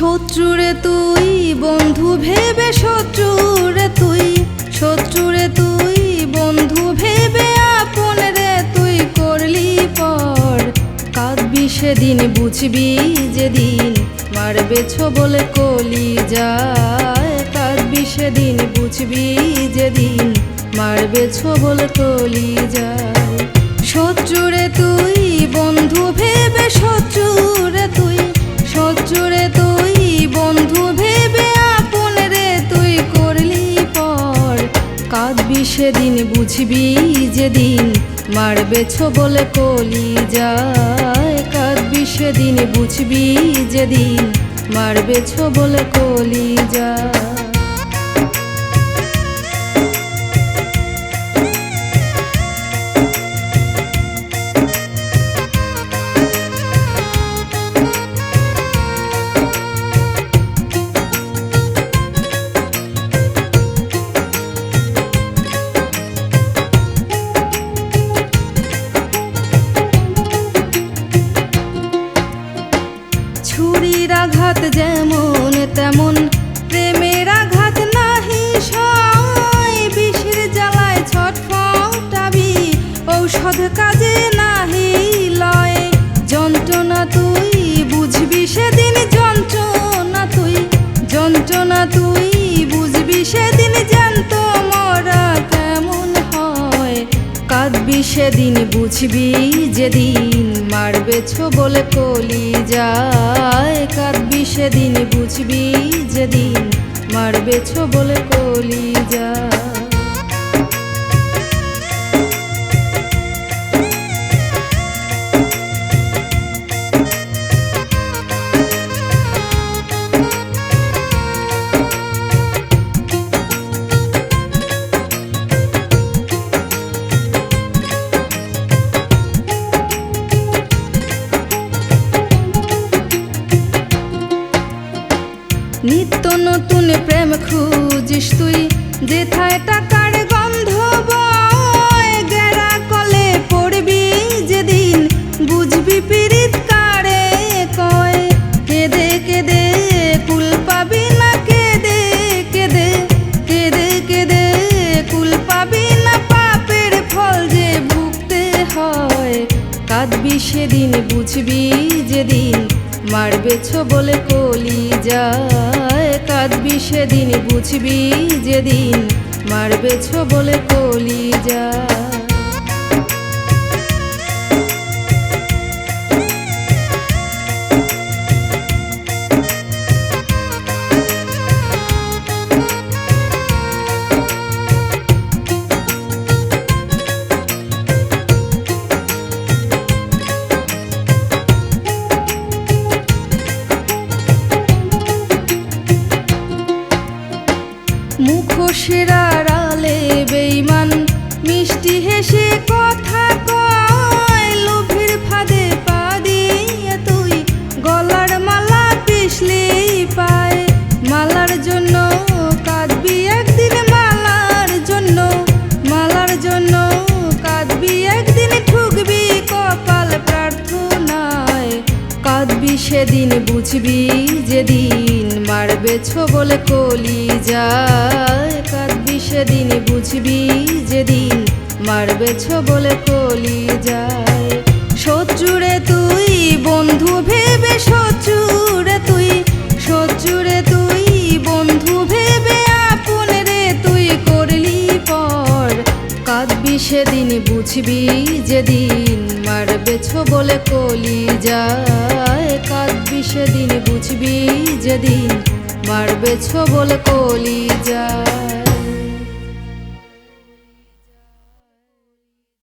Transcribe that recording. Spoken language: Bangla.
শত্রুরে তুই, বন্ধু ভেবে শত্রুরে তুই শত্রুরে তুই, বন্ধু ভেবে আপন রে তুই করলি পর। কাঁদবি সেদিন, বুঝবি যেদিন মারবেছ বলে কলি যায় কাঁদবি সেদিন, বুঝবি যেদিন মারবেছ বলে কলি যায় শত্রুরে তুই, বন্ধু ভেবে শত্রু সেদিন বুঝবি যেদিন মারবে বলে কলি যায় কাঁদবি সেদিন বুঝবি যেদিন মারবে বলে কলি যায় আঘাত যেমন তেমন। প্রেমের আঘাত নাহি সয়, বিষের জ্বালায় ছটফটাবি ঔষধ কাজে নাহি লয়, যন্ত্রণা তুই বুঝবি সেদিন, যন্ত্রণা তুই যন্ত্রণা তুই বুঝবি সেদিন জানত মরা কেমন হয়। কাঁদবি সেদিন, বুঝবি যেদিন, মারবে বলে কলি কাঁদবি সেদিন বুঝবি যেদিন মারবে বলে কলি নিত্য নতুন প্রেম খুঁজিস তুই। যেথায় টাকার গন্ধ বয়, গেরা কলে পড়বি যেদিন। বুঝবি পীড়িত কারে কয়, কেদে কেদে কুল পাবি না, কেদে কেদে কেদে কেদে কুল পাবি না। পাপের ফল যে ভুগতে হয়, কাঁদবি সেদিন, বুঝবি যেদিন। মারবে বলে কলি যায় কাঁদবি সেদিন বুঝবি যেদিন। মারবেছ বলে কলি যায় মুখোশের আড়ালে বেইমান মিষ্টি হেসে কথা কয়, লোভের ফাঁদে পা দিয়ে তুই গলার মালা পিছলি পায়। মালার জন্য কাঁদবি একদিন, মালার জন্য মালার জন্য কাঁদবি একদিন, ঠুকবি কপাল প্রার্থনায়। কাঁদবি সেদিন, বুঝবি যেদিন মারবে বলে কলি যায় কাঁদবি সেদিন, বুঝবি যেদিন। মারবে বলে কলি যায় শত্রুরে তুই, বন্ধু ভেবে শত্রুরে তুই। শত্রুরে তুই, বন্ধু ভেবে আপন রে তুই করলি পর। কাঁদবি সেদিন, বুঝবি যেদিন। মারবে বলে কলি যায় কাঁদবি সেদিন, বুঝবি যেদিন। মারবে বলে কলিজা।